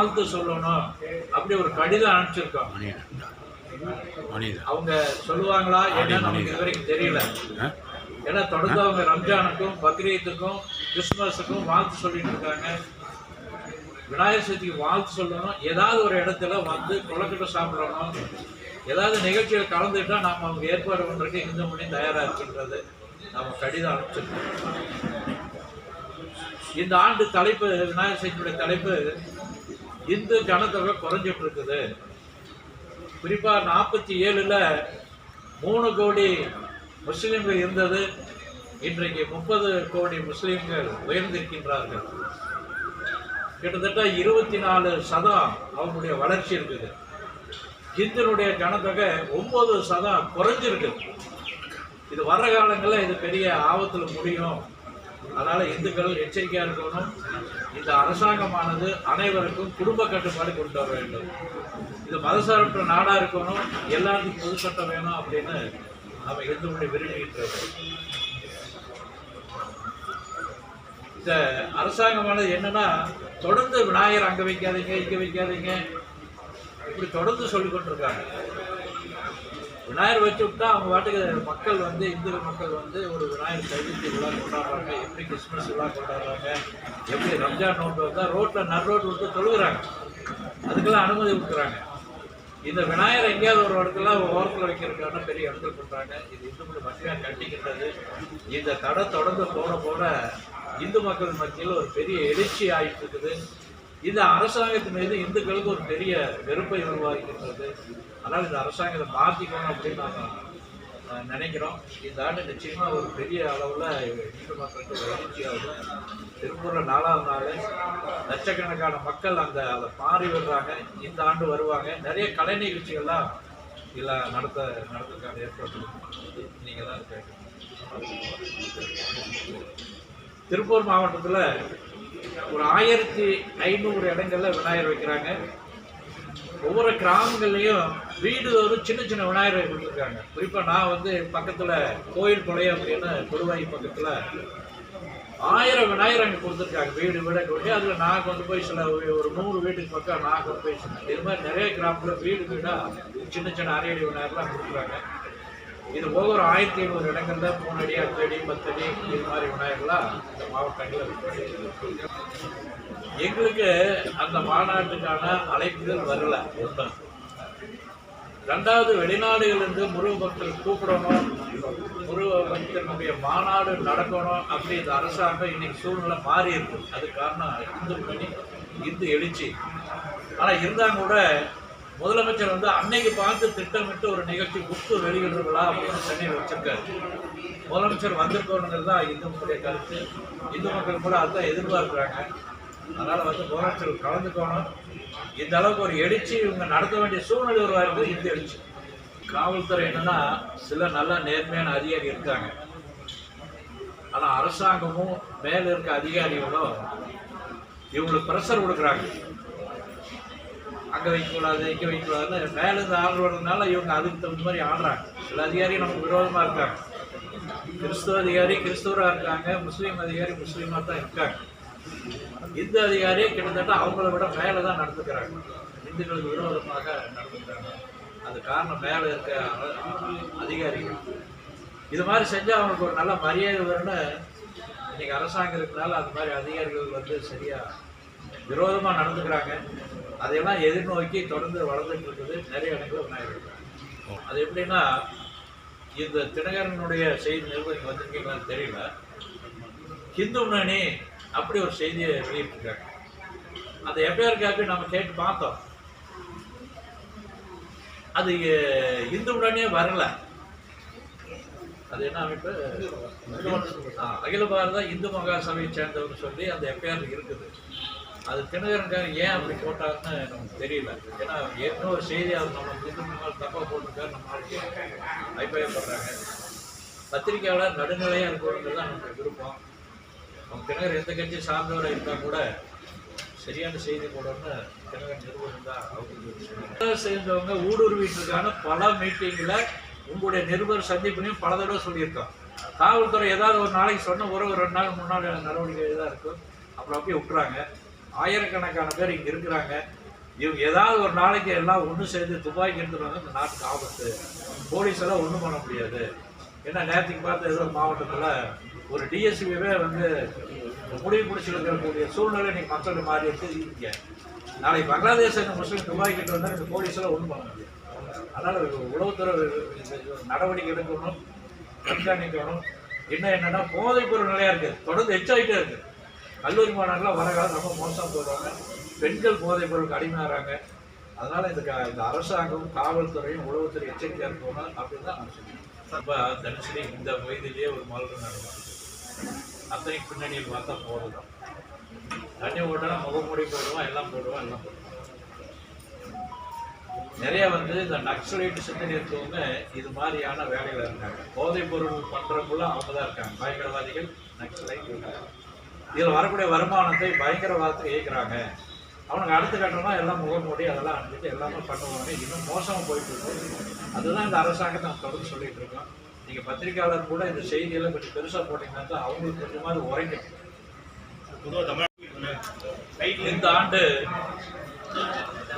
வாழ்த்து சொல்லணும். அப்படி ஒரு கடிதம் மணிதான் அவங்க சொல்லுவாங்களா? என்னன்னு நமக்கு இது வரைக்கும் தெரியல. ஏன்னா தொடர்ந்து அவங்க ரம்ஜானுக்கும் பக்ரீத்துக்கும் கிறிஸ்துமஸுக்கும் வாழ்த்து சொல்லிட்டு இருக்காங்க. விநாயகர் சதுர்த்திக்கு வாழ்த்து சொல்லணும். ஏதாவது ஒரு இடத்துல வந்து கொலக்கட்டை சாப்பிடணும். ஏதாவது நிகழ்ச்சியில் கலந்துட்டா நாம் அவங்க ஏற்பாடு பண்ணுறதுக்கு இந்து மணி தயாராக இருக்கின்றது. நம்ம கடிதம் அனுப்பிச்சிருக்கோம். இந்த ஆண்டு தலைப்பு விநாயகர் சதுர்த்தியுடைய தலைப்பு இந்து ஜனத்தொகை குறைஞ்சிட்டு இருக்குது குறிப்பாக நாற்பத்தி ஏழில் மூணு கோடி முஸ்லீம்கள் இருந்தது. இன்றைக்கு முப்பது கோடி முஸ்லீம்கள் உயர்ந்திருக்கின்றார்கள். கிட்டத்தட்ட இருபத்தி நாலு சதம் அவங்களுடைய வளர்ச்சி இருக்குது. இந்துனுடைய ஜனத்தொகை ஒம்பது சதம் குறைஞ்சிருக்கு. இது வர்ற காலங்களில் இது பெரிய ஆபத்தில் முடியும். அதனால் இந்துக்கள் எச்சரிக்கையாக இருக்கணும். இந்த அரசாங்கமானது அனைவருக்கும் குடும்ப கட்டுப்பாடு கொண்டு வர வேண்டும். இது மதசார்பற்ற நாடாக இருக்கணும். எல்லாத்துக்கும் பொது சட்டம் வேணும் அப்படின்னு நம்ம இந்துக்களை விரும்பிட்டு இருக்கோம் இந்த அரசாங்கமானது என்னன்னா தொடர்ந்து விநாயகர் அங்கே வைக்காதீங்க இங்கே வைக்காதீங்க இப்படி தொடர்ந்து சொல்லிக்கொண்டிருக்காங்க விநாயகர் வச்சு விட்டா அவங்க பாட்டுக்கு மக்கள் வந்து இந்து மக்கள் வந்து ஒரு விநாயகர் சதுர்த்தி விழா கொண்டாடுறாங்க எப்படி கிறிஸ்மஸ் விழா கொண்டாடுறாங்க எப்படி ரம்ஜான் நோட்டு வந்தால் ரோட்டில் நர் ரோட்டு விட்டு தொழுகிறாங்க. அதுக்கெல்லாம் அனுமதி கொடுக்குறாங்க. இந்த விநாயகர் எங்கேயாவது ஒரு இடத்துல ஓரத்தில் வைக்கிறதுக்கான பெரிய இடத்துல பண்ணுறாங்க இது இந்து மக்கள் மக்கள் கண்டிக்கின்றது. இந்த தடை தொடர்ந்து போட போட இந்து மக்கள் மத்தியில் ஒரு பெரிய எழுச்சி ஆகிட்டு இருக்குது. இது அரசாங்கத்தின் மீது இந்துக்களுக்கு ஒரு பெரிய வெறுப்பை உருவாக்கின்றது அதனால் இந்த அரசாங்கத்தை மாற்றிக்கணும் அப்படின்னு நாங்கள் நினைக்கிறோம். இந்த ஆண்டு நிச்சயமாக ஒரு பெரிய அளவில் இந்து மக்களுக்கு ஒரு எழுச்சி திருப்பூரில் நாலாவது நாள். லட்சக்கணக்கான மக்கள் அந்த அதை மாறி விடுறாங்க. இந்த ஆண்டு வருவாங்க. நிறைய கலை நிகழ்ச்சிகள்லாம் இதில் நடத்த நடத்துக்கான ஏற்பாடு நீங்கள் தான் கேட்கணும். திருப்பூர் மாவட்டத்தில் ஒரு ஆயிரத்தி ஐநூறு இடங்கள்ல விநாயகர் வைக்கிறாங்க. ஒவ்வொரு கிராமங்கள்லையும் வீடு ஒரு சின்ன சின்ன விநாயகர் கொடுத்துருக்காங்க. குறிப்பாக நான் வந்து பக்கத்தில் கோயில் கொலையம் அப்படின்னு கொடுவாய் பக்கத்தில் ஆயிரம் விநாயகர் அங்கே கொடுத்துருக்காங்க. வீடு வீட கொடுத்து அதில் நான் கொண்டு போய் சில ஒரு- நூறு வீட்டுக்கு பக்கம் நான் கொண்டு போய் சொன்னேன். இது மாதிரி நிறைய கிராமத்தில் வீடு வீடாக சின்ன சின்ன அரையடி விநாயகர்லாம் கொடுக்குறாங்க இது போக ஒரு ஆயிரத்தி ஐநூறு இடங்கள்ல மூணு அடி அஞ்சு அடி பத்து அடி இது மாதிரி விநாயகர்லாம் இந்த மாவட்டங்களில் எங்களுக்கு அந்த மாநாட்டுக்கான அழைப்புகள் வரல. ஒன்று ரெண்டாவது வெளிநாடுகளிலிருந்து முருக பக்தர்கள் கூப்பிடணும் முருக பக்தனுடைய மாநாடு நடக்கணும் அப்படி இந்த அரசாங்கம் இன்னைக்கு சூழ்நிலை மாறி இருக்கு. அது காரணம் இந்து மணி இந்து எழுச்சி. ஆனால் இருந்தால் கூட முதலமைச்சர் வந்து அன்னைக்கு பார்த்து திட்டமிட்டு ஒரு நிகழ்ச்சி குத்து வெளியிடுற விழா அப்படின்னு சென்னையில் வச்சிருக்காரு. முதலமைச்சர் வந்திருக்கணுங்கிறது தான் இந்து மக்களுடைய கருத்து. இந்து மக்கள் கூட அதுதான் எதிர்பார்க்குறாங்க. அதனால் வந்து முதலமைச்சர் கலந்துக்கணும். இந்த அளவுக்கு ஒரு எழுச்சி இவங்க நடத்த வேண்டிய சூழ்நிலை உருவாயிருக்கு இந்த எழுச்சி. காவல்துறை என்னன்னா சில நல்ல நேர்மையான அதிகாரி இருக்காங்க. ஆனால் அரசாங்கமும் மேலே இருக்க அதிகாரிகளும் இவங்களுக்கு ப்ரெஷர் கொடுக்குறாங்க. அங்கே வைக்கக்கூடாது இங்கே வைக்கக்கூடாதுன்னு மேலேருந்து ஆர்டர் வர்றதுனால இவங்க அதுக்கு தகுந்த மாதிரி ஆடுறாங்க சில அதிகாரி நமக்கு விரோதமாக இருக்காங்க. கிறிஸ்துவ அதிகாரி கிறிஸ்துவராக இருக்காங்க முஸ்லீம் அதிகாரி முஸ்லீமாக தான் இருக்காங்க. இந்து அதிகாரி கிட்டத்தட்ட அவங்கள விட மேலே தான் நடந்துக்கிறாங்க. இந்துக்களுக்கு விரோதமாக நடந்துக்கிறாங்க. அது காரணம் மேலே இருக்க அதிகாரிகள். இது மாதிரி செஞ்சால் அவங்களுக்கு ஒரு நல்ல மரியாதை வரும்னு இன்றைக்கி அரசாங்கம் இருக்கிறனால அது மாதிரி அதிகாரிகள் வந்து சரியாக விரோதமாக நடந்துக்கிறாங்க. அதையெல்லாம் எதிர்நோக்கி தொடர்ந்து வளர்ந்துட்டு இருக்குது. நிறைய இடங்கள் விநாயகர் அது எப்படின்னா இந்த தினகரனுடைய செய்தி நிறுவனம் வந்திருக்கீங்களான்னு தெரியல. ஹிந்து முன்னணி அப்படி ஒரு செய்தியை வெளியிட்டிருக்காங்க. அந்த எஃப்ஐஆர் காப்பி நம்ம கேட்டு பார்த்தோம். அது இந்து முன்னணியே வரல. அது என்ன அமைப்பு? அகில பாரத இந்து மகா சபையை சேர்ந்தவர்னு சொல்லி அந்த எஃப்ஐஆர் இருக்குது. அது தினகரன்கார ஏன் அப்படி போட்டாருன்னு நமக்கு தெரியல. ஏன்னா ஏற்கனவே ஒரு செய்தி அது நம்ம இந்து தப்பாக போட்டிருக்காரு நம்ம அபிப்பிராயப்படுறாங்க பத்திரிக்கையாளர் நடுநிலையாக இருக்கணுங்கிறது தான் நமக்கு விருப்பம். நம்ம தினகர் எந்த கட்சி சார்ந்தவரை இருந்தால் கூட சரியான செய்தி போடணும்னு தினகர் நிறுவனம் தான் அவங்க சேர்ந்தவங்க ஊடுருவிட்டுருக்கான பல மீட்டிங்கில் உங்களுடைய நிருபர் சந்திப்புலையும் பல தடவை சொல்லியிருக்கோம் காவல்துறை ஏதாவது ஒரு நாளைக்கு சொன்ன ஒரு ஒரு ரெண்டு நாள் மூணு நாள் நடவடிக்கை தான் இருக்கும். அப்புறம் அப்படியே விட்டுறாங்க. ஆயிரக்கணக்கான பேர் இங்கே இருக்கிறாங்க. இவங்க ஏதாவது ஒரு நாளைக்கு எல்லாம் ஒன்று சேர்ந்து துப்பாக்கி எடுத்துட்டு வந்து இந்த நாட்டுக்கு ஆபத்து. போலீஸ் எல்லாம் ஒன்றும் பண்ண முடியாது. ஏன்னா நேற்றுக்கு பார்த்த ஏதோ மாவட்டத்தில் ஒரு டிஎஸ்பிவே வந்து முடிவு பிடிச்சிருக்கக்கூடிய சூழ்நிலை இன்னைக்கு மக்கள் மாறி இருக்கு இங்கே. நாளைக்கு பங்களாதேஷ் முஸ்லீம் துபாய் கிட்ட வந்தால் இந்த போலீஸெல்லாம் ஒன்றும் பண்ண முடியாது. அதனால் உளவுத்துறை நடவடிக்கை எடுக்கணும் கண்காணிக்கணும். இன்னும் என்னன்னா போதைப்பொருள் நிலையாக நிறையா இருக்குது தொடர்ந்து எச்சாயிட்டே இருக்குது கல்லூரி மாணவர்களாக வர காலம் ரொம்ப மோசம் போடுறாங்க பெண்கள் போதைப் பொருளுக்கு அடிமையாகிறாங்க அதனால் இந்த க- இந்த அரசாங்கம் காவல்துறையும் உளவுத்துறை எச்சரிக்கையாக இருக்கணும் அப்படின்னு தான் நான் சொல்லுவேன் இப்போ தனுஷரி இந்த வயதிலேயே ஒரு மலர் நடக்கும் அத்தனை பின்னணியில் பார்த்தா போதும் தண்ணி ஓட்டினா முகமூடி போடுவோம் எல்லாம் போடுவோம் எல்லாம் போடுவோம். நிறைய வந்து இந்த நக்சலைட் சிந்தனையத்துவங்க இது மாதிரியான வேலைகள் இருக்காங்க. போதைப் பொருள் பண்ணுறவங்களும் அவங்க தான் இருக்காங்க. பயங்கரவாதிகள் நக்சலைட் இருக்காங்க இதில் வரக்கூடிய வருமானத்தை பயங்கரவாதத்துக்கு இயக்கிறாங்க அவனுக்கு அடுத்த கட்டணமா எல்லாம் முகமூடி அதெல்லாம் அனுப்பிட்டு எல்லாமே பண்ணுவாங்க. இன்னும் மோசமாக போயிட்டு இருக்கு. அதுதான் இந்த அரசாங்கத்தை நான் தொடர்ந்து சொல்லிட்டு இருக்கோம். நீங்கள் பத்திரிக்கையாளர் கூட இந்த செய்தியெல்லாம் கொஞ்சம் பெருசாக போட்டீங்கன்னா தான் அவங்களுக்கு கொஞ்சமாவது உரைக்கும். இந்த ஆண்டு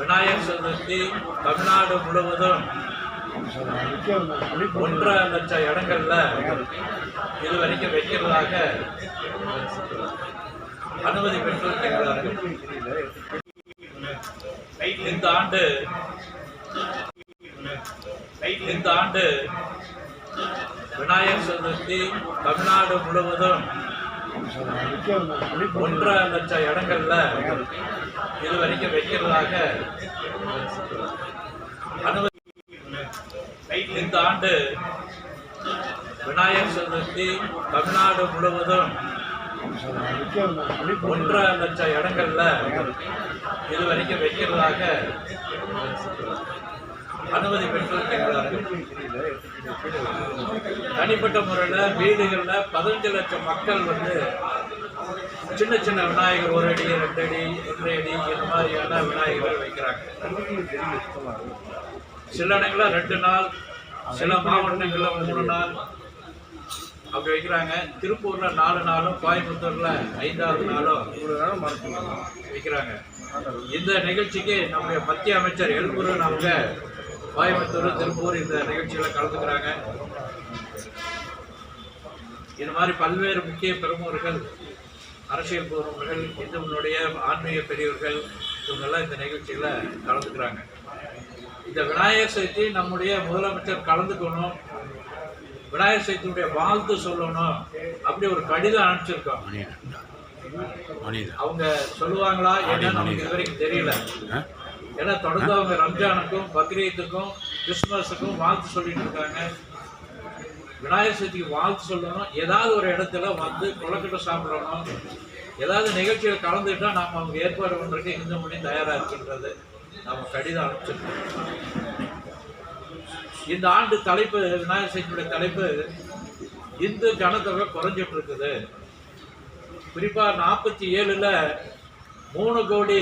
விநாயகர் சதுர்த்தி தமிழ்நாடு முழுவதும் ஒன்றரை லட்சம் இடங்கள்ல இது வரைக்கும் வைக்கிறதாக அனுமதி பெற்றிருக்கிறார்கள். இந்த ஆண்டு இந்த ஆண்டு விநாயகர் சதுர்த்தி தமிழ்நாடு முழுவதும் ஒன்றரை லட்சம் இடங்கள்ல இது வரைக்கும் வைக்கிறதாக அனுமதி இந்த ஆண்டு விநாயகர் சதுர்த்தி தமிழ்நாடு முழுவதும் ஒன்றரை லட்சம் இடங்கள்ல இது வரைக்கும் வைக்கிறதாக அனுமதி பெற்றிருக்கிறார்கள். தனிப்பட்ட முறையில் வீடுகளில் பதினஞ்சு லட்சம் மக்கள் வந்து சின்ன சின்ன விநாயகர் ஒரு அடி ரெண்டு அடி ஒன்றரை அடி இந்த மாதிரியான விநாயகர்கள் வைக்கிறாங்க. சில இடங்களில் ரெண்டு நாள் சில மாவட்டங்களில் மூணு நாள் அப்படி வைக்கிறாங்க. திருப்பூர்ல நாலு நாளும் கோயம்புத்தூர்ல ஐந்தாவது நாளும் வைக்கிறாங்க. இந்த நிகழ்ச்சிக்கு நம்முடைய மத்திய அமைச்சர் எழுபுரன் அவங்க கோயம்புத்தூர் திருப்பூர் இந்த நிகழ்ச்சியில கலந்துக்கிறாங்க. இது மாதிரி பல்வேறு முக்கிய பிரமுகர்கள் அரசியல் பிரமுகர்கள் இந்துவனுடைய ஆன்மீக பெரியவர்கள் இவங்கெல்லாம் இந்த நிகழ்ச்சியில கலந்துக்கிறாங்க. இந்த விநாயகர் சதுர்த்தி நம்முடைய முதலமைச்சர் கலந்துக்கணும். விநாயகர் சதுர்த்தியுடைய வாழ்த்து சொல்லணும். அப்படி ஒரு கடிதம் அனுப்பிச்சிருக்கோம் அவங்க சொல்லுவாங்களா? என்னன்னு நமக்கு இது வரைக்கும் தெரியல? ஏன்னா தொடர்ந்து அவங்க ரம்ஜானுக்கும் பக்ரீத்துக்கும் கிறிஸ்துமஸுக்கும் வாழ்த்து சொல்லிட்டு இருக்காங்க. விநாயகர் சதுர்த்திக்கு வாழ்த்து சொல்லணும். ஏதாவது ஒரு இடத்துல வந்து கொலக்கட்டை சாப்பிடணும். ஏதாவது நிகழ்ச்சியில் கலந்துட்டா நாம் அவங்க ஏற்பாடு பண்ணுறதுக்கு இந்து மணி தயாராக இருக்கின்றது. நம்ம கடிதம் அனுப்பிச்சிருக்கோம். இந்த ஆண்டு தலைப்பு விநாயகர் சதுர்த்தியுடைய தலைப்பு இந்து ஜனத்தொகை குறைஞ்சிட்டு இருக்குது குறிப்பா நாற்பத்தி ஏழுல மூணு கோடி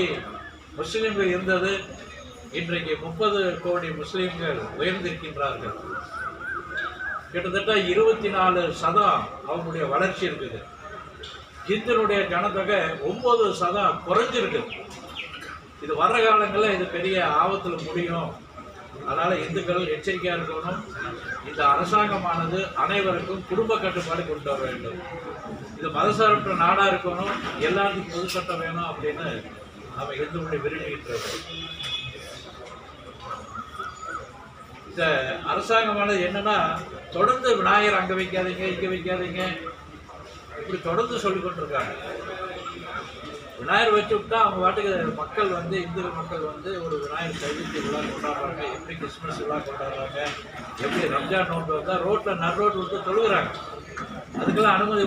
முஸ்லிம்கள் இருந்தது. இன்றைக்கு முப்பது கோடி முஸ்லிம்கள் உயர்ந்திருக்கின்றார்கள். கிட்டத்தட்ட இருபத்தி நாலு சதம் அவங்களுடைய வளர்ச்சி இருக்குது. இந்துனுடைய ஜனத்தொகை ஒன்பது சதம் குறைஞ்சிருக்கு. இது வர்ற காலங்களில் இது பெரிய ஆபத்தில் முடியும். அதனால் இந்துக்கள் எச்சரிக்கையாக இருக்கணும். இந்த அரசாங்கமானது அனைவருக்கும் குடும்ப கட்டுப்பாடு கொண்டு வர வேண்டும். இது மதசார்பற்ற நாடாக இருக்கணும். எல்லாருக்கும் பொது சட்டம் வேணும் அப்படின்னு நம்ம இந்துக்களை விரும்பிக்கிட்டு இருக்கோம் இந்த அரசாங்கமானது என்னன்னா தொடர்ந்து விநாயகர் அங்கே வைக்காதீங்க இங்கே வைக்காதீங்க. இப்படி தொடர்ந்து சொல்லிக்கொண்டிருக்காங்க விநாயகர் வச்சு விட்டா அவங்க பாட்டுக்கு மக்கள் வந்து இந்து மக்கள் வந்து ஒரு விநாயகர் சதுர்த்தி விழா கொண்டாடுறாங்க எப்படி கிறிஸ்மஸ் விழா கொண்டாடுறாங்க எப்படி ரம்ஜான் நோட்டு வந்தால் ரோட்டில் நர் ரோட்டு விட்டு தொழுகிறாங்க. அதுக்கெல்லாம் அனுமதி